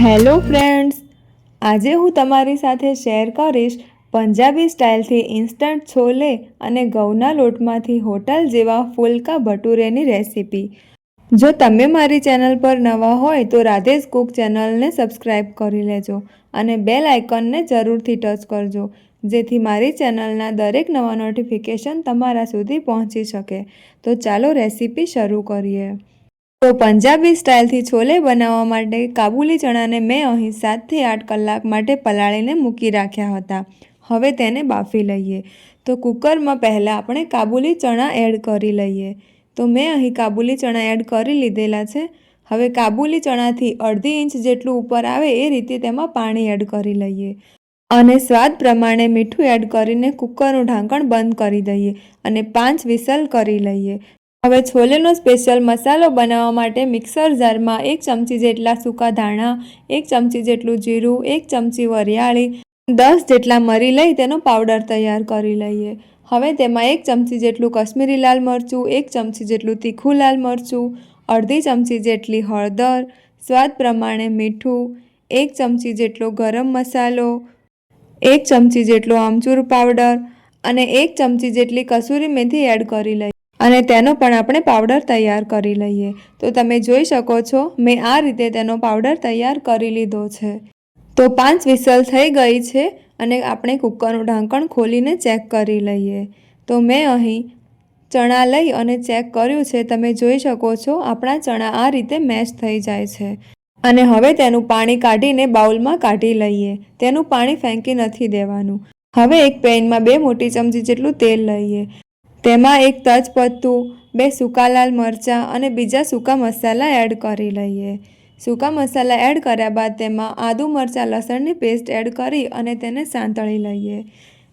Hello friends, આજે હું તમારી સાથે શેર કરીશ પંજાબી સ્ટાઇલથી ઇન્સ્ટન્ટ છોલે અને ઘઉંના લોટમાંથી હોટલ જેવા ફુલકા ભટુરેની રેસીપી. જો તમે મારી ચેનલ પર નવા હોય તો રાધેશ કુક ચેનલને સબસ્ક્રાઇબ કરી લેજો અને બેલ આઇકનને જરૂરથી ટચ કરજો, જેથી મારી ચેનલના દરેક નવા નોટિફિકેશન તમારા સુધી પહોંચી શકે. તો ચાલો રેસીપી શરૂ કરીએ. તો પંજાબી સ્ટાઇલથી છોલે બનાવવા માટે કાબુલી ચણાને મેં અહીં સાતથી આઠ કલાક માટે પલાળીને મૂકી રાખ્યા હતા. હવે તેને બાફી લઈએ. તો કુકરમાં પહેલાં આપણે કાબુલી ચણા એડ કરી લઈએ. તો મેં અહીં કાબુલી ચણા એડ કરી લીધેલા છે. હવે કાબુલી ચણાથી અડધી ઇંચ જેટલું ઉપર આવે એ રીતે તેમાં પાણી એડ કરી લઈએ. અને સ્વાદ પ્રમાણે મીઠું એડ કરીને કુકરનું ઢાંકણ બંધ કરી દઈએ અને પાંચ વિસલ કરી લઈએ. હવે છોલેનો સ્પેશિયલ મસાલો બનાવવા માટે મિક્સર જારમાં એક ચમચી જેટલા સૂકા ધાણા, એક ચમચી જેટલું જીરું, એક ચમચી વરિયાળી, દસ જેટલા મરી લઈ તેનો પાવડર તૈયાર કરી લઈએ. હવે તેમાં એક ચમચી જેટલું કશ્મીરી લાલ મરચું, એક ચમચી જેટલું તીખું લાલ મરચું, અડધી ચમચી જેટલી હળદર, સ્વાદ પ્રમાણે મીઠું, એક ચમચી જેટલો ગરમ મસાલો, એક ચમચી જેટલો આમચૂર પાવડર અને એક ચમચી જેટલી કસૂરી મેથી એડ કરી લઈએ. અને તેનો પણ આપણે પાવડર તૈયાર કરી લઈએ. તો તમે જોઈ શકો છો, મેં આ રીતે તેનો પાવડર તૈયાર કરી લીધો છે. તો પાંચ વિસલ થઈ ગઈ છે અને આપણે કૂકરનું ઢાંકણ ખોલીને ચેક કરી લઈએ. તો મેં અહીં ચણા લઈ અને ચેક કર્યું છે, તમે જોઈ શકો છો, આપણા ચણા આ રીતે મેશ થઈ જાય છે. અને હવે તેનું પાણી કાઢીને બાઉલમાં કાઢી લઈએ. તેનું પાણી ફેંકી નથી દેવાનું. હવે એક પેનમાં બે મોટી ચમચી જેટલું તેલ લઈએ. તેમાં એક તજપત્તું, બે સૂકા લાલ મરચાં અને બીજા સૂકા મસાલા એડ કરી લઈએ. સૂકા મસાલા એડ કર્યા બાદ તેમાં આદુ મરચાં, લસણની પેસ્ટ એડ કરી અને તેને સાંતળી લઈએ.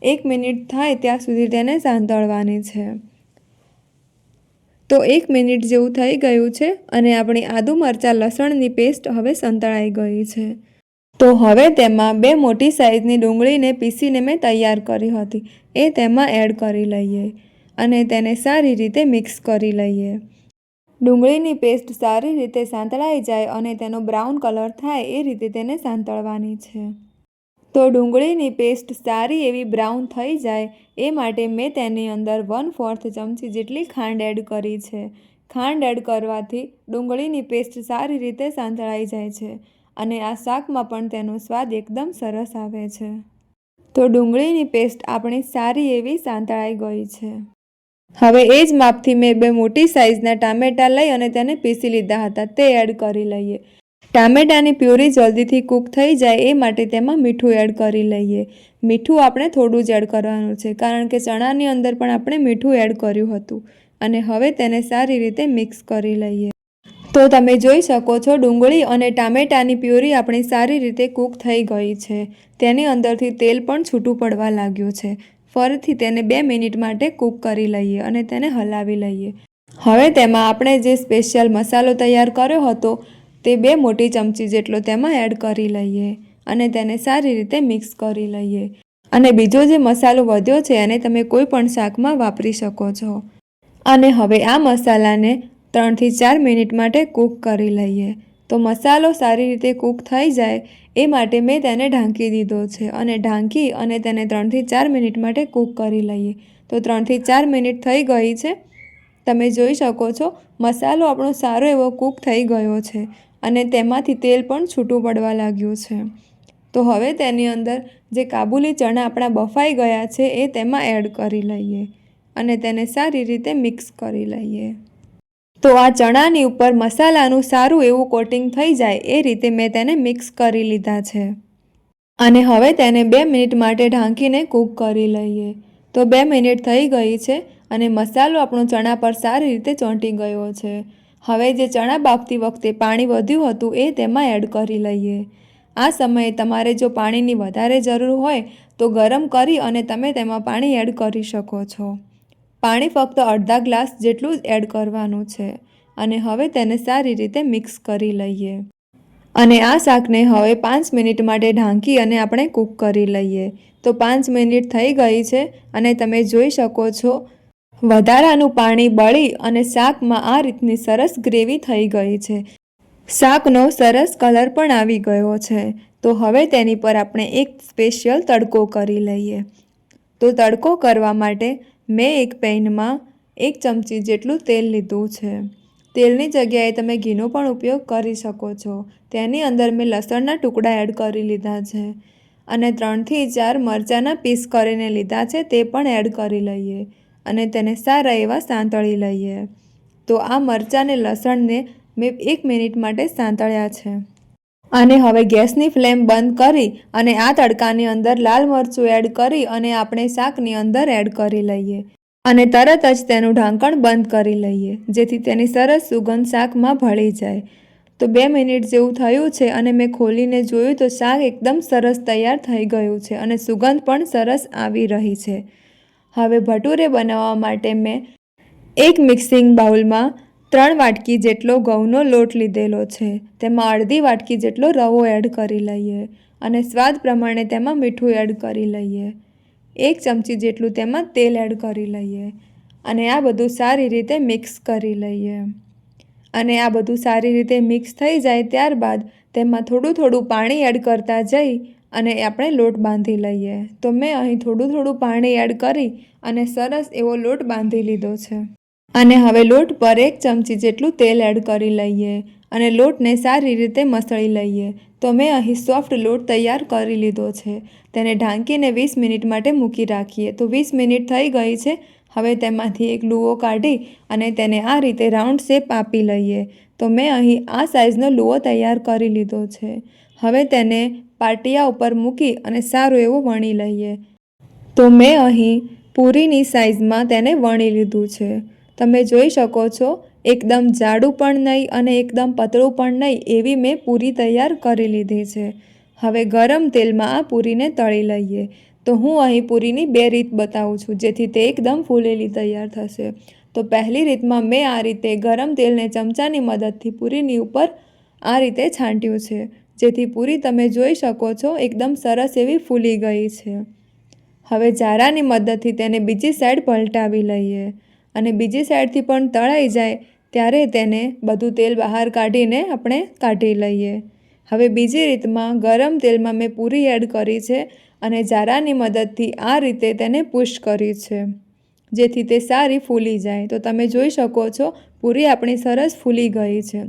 એક મિનિટ થાય ત્યાં સુધી તેને સાંતળવાની છે. તો એક મિનિટ જેવું થઈ ગયું છે અને આપણી આદુ મરચાં, લસણની પેસ્ટ હવે સંતળાઈ ગઈ છે. તો હવે તેમાં બે મોટી સાઇઝની ડુંગળીને પીસીને મેં તૈયાર કરી હતી. એ તેમાં એડ કરી લઈએ. અને તેને સારી રીતે મિક્સ કરી લઈએ. ડુંગળીની પેસ્ટ સારી રીતે સાંતળાઈ જાય અને તેનો બ્રાઉન કલર થાય એ રીતે તેને સાંતળવાની છે. તો ડુંગળીની પેસ્ટ સારી એવી બ્રાઉન થઈ જાય એ માટે મેં તેની અંદર વન ફોર્થ ચમચી જેટલી ખાંડ એડ કરી છે. ખાંડ એડ કરવાથી ડુંગળીની પેસ્ટ સારી રીતે સાંતળાઈ જાય છે અને આ શાકમાં પણ તેનો સ્વાદ એકદમ સરસ આવે છે. તો ડુંગળીની પેસ્ટ આપણી સારી એવી સાંતળાઈ ગઈ છે. હવે એ જ માપથી મેં બે મોટી સાઇઝના ટામેટાં લઈ અને તેને પીસી લીધા હતા. તે એડ કરી લઈએ. ટામેટાની પ્યુરી જલ્દીથી કૂક થઈ જાય એ માટે તેમાં મીઠું એડ કરી લઈએ. મીઠું આપણે થોડું જ એડ કરવાનું છે, કારણ કે ચણાની અંદર પણ આપણે મીઠું એડ કર્યું હતું અને હવે તેને સારી રીતે મિક્સ કરી લઈએ. તો તમે જોઈ શકો છો, ડુંગળી અને ટામેટાની પ્યુરી આપણી સારી રીતે કૂક થઈ ગઈ છે. તેની અંદરથી તેલ પણ છૂટું પડવા લાગ્યું છે. ફરીથી તેને બે મિનિટ માટે કૂક કરી લઈએ અને તેને હલાવી લઈએ. હવે તેમાં આપણે જે સ્પેશિયલ મસાલો તૈયાર કર્યો હતો, તે બે મોટી ચમચી જેટલો તેમાં એડ કરી લઈએ અને તેને સારી રીતે મિક્સ કરી લઈએ. અને બીજો જે મસાલો વધ્યો છે, એને તમે કોઈ પણ શાકમાં વાપરી શકો છો. અને હવે આ મસાલાને ત્રણથી ચાર મિનિટ માટે કૂક કરી લઈએ. તો મસાલો સારી રીતે કૂક થઈ જાય એ માટે મેં તેને ઢાંકી દીધો છે અને ઢાંકી અને તેને ત્રણથી ચાર મિનિટ માટે કૂક કરી લઈએ. તો ત્રણથી ચાર મિનિટ થઈ ગઈ છે. તમે જોઈ શકો છો, મસાલો આપણો સારો એવો કૂક થઈ ગયો છે અને તેમાંથી તેલ પણ છૂટું પડવા લાગ્યું છે. તો હવે તેની અંદર જે કાબુલી ચણા આપણા બફાઈ ગયા છે એ તેમાં એડ કરી લઈએ અને તેને સારી રીતે મિક્સ કરી લઈએ. તો આ ચણાની ઉપર મસાલાનું સારું એવું કોટિંગ થઈ જાય એ રીતે મેં તેને મિક્સ કરી લીધા છે. અને હવે તેને બે મિનિટ માટે ઢાંકીને કૂક કરી લઈએ. તો બે મિનિટ થઈ ગઈ છે અને મસાલો આપણો ચણા પર સારી રીતે ચોંટી ગયો છે. હવે જે ચણા બાફતી વખતે પાણી વધ્યું હતું એ તેમાં એડ કરી લઈએ. આ સમયે તમારે જો પાણીની વધારે જરૂર હોય તો ગરમ કરી અને તમે તેમાં પાણી એડ કરી શકો છો. પાણી ફક્ત અડધા ગ્લાસ જેટલું જ એડ કરવાનું છે અને હવે તેને સારી રીતે મિક્સ કરી લઈએ. અને આ શાકને હવે પાંચ મિનિટ માટે ઢાંકી અને આપણે કૂક કરી લઈએ. તો પાંચ મિનિટ થઈ ગઈ છે અને તમે જોઈ શકો છો, વધારાનું પાણી બળી અને શાકમાં આ રીતની સરસ ગ્રેવી થઈ ગઈ છે. શાકનો સરસ કલર પણ આવી ગયો છે. તો હવે તેની પર આપણે એક સ્પેશિયલ તડકો કરી લઈએ. તો તડકો કરવા માટે મેં એક પેનમાં એક ચમચી જેટલું તેલ લીધું છે. તેલની જગ્યાએ તમે ઘીનો પણ ઉપયોગ કરી શકો છો. તેની અંદર મેં લસણના ટુકડા એડ કરી લીધા છે અને ત્રણથી ચાર મરચાંના પીસ કરીને લીધા છે તે પણ એડ કરી લઈએ અને તેને સારા એવા સાંતળી લઈએ. તો આ મરચાં અને લસણને મેં એક મિનિટ માટે સાંતળ્યા છે. અને હવે ગેસની ફ્લેમ બંધ કરી અને આ તડકાની અંદર લાલ મરચું એડ કરી અને આપણે શાકની અંદર એડ કરી લઈએ. અને તરત જ તેનું ઢાંકણ બંધ કરી લઈએ, જેથી તેની સરસ સુગંધ શાકમાં ભળી જાય. તો બે મિનિટ જેવું થયું છે અને મેં ખોલીને જોયું તો શાક એકદમ સરસ તૈયાર થઈ ગયું છે અને સુગંધ પણ સરસ આવી રહી છે. હવે ભટુરે બનાવવા માટે મેં એક મિક્સિંગ બાઉલમાં ત્રણ વાટકી જેટલો ઘઉંનો લોટ લીધેલો છે. તેમાં અડધી વાટકી જેટલો રવો એડ કરી લઈએ અને સ્વાદ પ્રમાણે તેમાં મીઠું એડ કરી લઈએ. એક ચમચી જેટલું તેમાં તેલ એડ કરી લઈએ અને આ બધું સારી રીતે મિક્સ કરી લઈએ. અને આ બધું સારી રીતે મિક્સ થઈ જાય ત્યારબાદ તેમાં થોડું થોડું પાણી એડ કરતા જઈ અને આપણે લોટ બાંધી લઈએ. તો મેં અહીં થોડું થોડું પાણી એડ કરી અને સરસ એવો લોટ બાંધી લીધો છે. અને હવે લોટ પર એક ચમચી જેટલું તેલ એડ કરી લઈએ અને લોટને સારી રીતે મસળી લઈએ. તો મેં અહીં સોફ્ટ લોટ તૈયાર કરી લીધો છે. તેને ઢાંકીને વીસ મિનિટ માટે મૂકી રાખીએ. તો વીસ મિનિટ થઈ ગઈ છે. હવે તેમાંથી એક લૂવો કાઢી અને તેને આ રીતે રાઉન્ડ શેપ આપી લઈએ. તો મેં અહીં આ સાઇઝનો લૂવો તૈયાર કરી લીધો છે. હવે તેને પાટિયા ઉપર મૂકી અને સારું એવું વણી લઈએ. તો મેં અહીં પૂરીની સાઇઝમાં તેને વણી લીધું છે. તમે જોઈ શકો છો, એકદમ જાડું પણ નહીં અને એકદમ પતળું પણ નહીં એવી મેં પૂરી તૈયાર કરી લીધી છે. હવે ગરમ તેલમાં આ પૂરીને તળી લઈએ. તો હું અહીં પૂરીની બે રીત બતાવું છું, જેથી તે એકદમ ફૂલેલી તૈયાર થશે. તો પહેલી રીતમાં મેં આ રીતે ગરમ તેલને ચમચાની મદદથી પૂરીની ઉપર આ રીતે છાંટ્યું છે, જેથી પૂરી તમે જોઈ શકો છો એકદમ સરસ એવી ફૂલી ગઈ છે. હવે જારાની મદદથી તેને બીજી સાઈડ પલટાવી લઈએ. અને બીજી સાઈડથી પણ તળાઈ જાય, ત્યારે તેને બધું તેલ બહાર કાઢીને આપણે કાઢી લઈએ. હવે બીજી રીતમાં ગરમ તેલમાં મેં પૂરી એડ કરી છે અને જારાની મદદથી આ રીતે તેને પુશ કરી છે, જેથી તે સારી ફૂલી જાય. તો તમે જોઈ શકો છો, પૂરી આપણી સરસ ફૂલી ગઈ છે.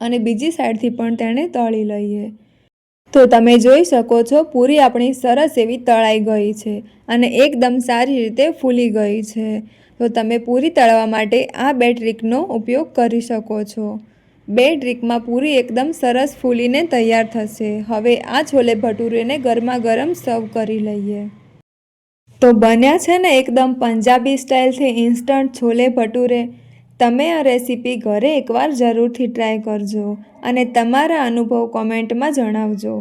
અને બીજી સાઈડથી પણ તેને તળી લઈએ. તો તમે જોઈ શકો છો, પૂરી આપણી સરસ એવી તળાઈ ગઈ છે અને એકદમ સારી રીતે ફૂલી ગઈ છે. તો તમે પૂરી તળવા માટે આ બે ટ્રીકનો ઉપયોગ કરી શકો છો. બે ટ્રીકમાં પૂરી એકદમ સરસ ફૂલીને તૈયાર થશે. હવે આ છોલે ભટુરેને ગરમા ગરમ સર્વ કરી લઈએ. તો બન્યા છે ને એકદમ પંજાબી સ્ટાઇલથી ઇન્સ્ટન્ટ છોલે ભટુરે. તમે આ રેસીપી ઘરે એકવાર જરૂરથી ટ્રાય કરજો અને તમારા અનુભવ કોમેન્ટમાં જણાવજો.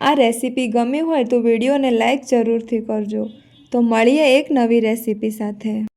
આ રેસીપી ગમી હોય તો વિડીયોને લાઈક જરૂરથી કરજો. તો મળીએ એક નવી રેસીપી સાથે.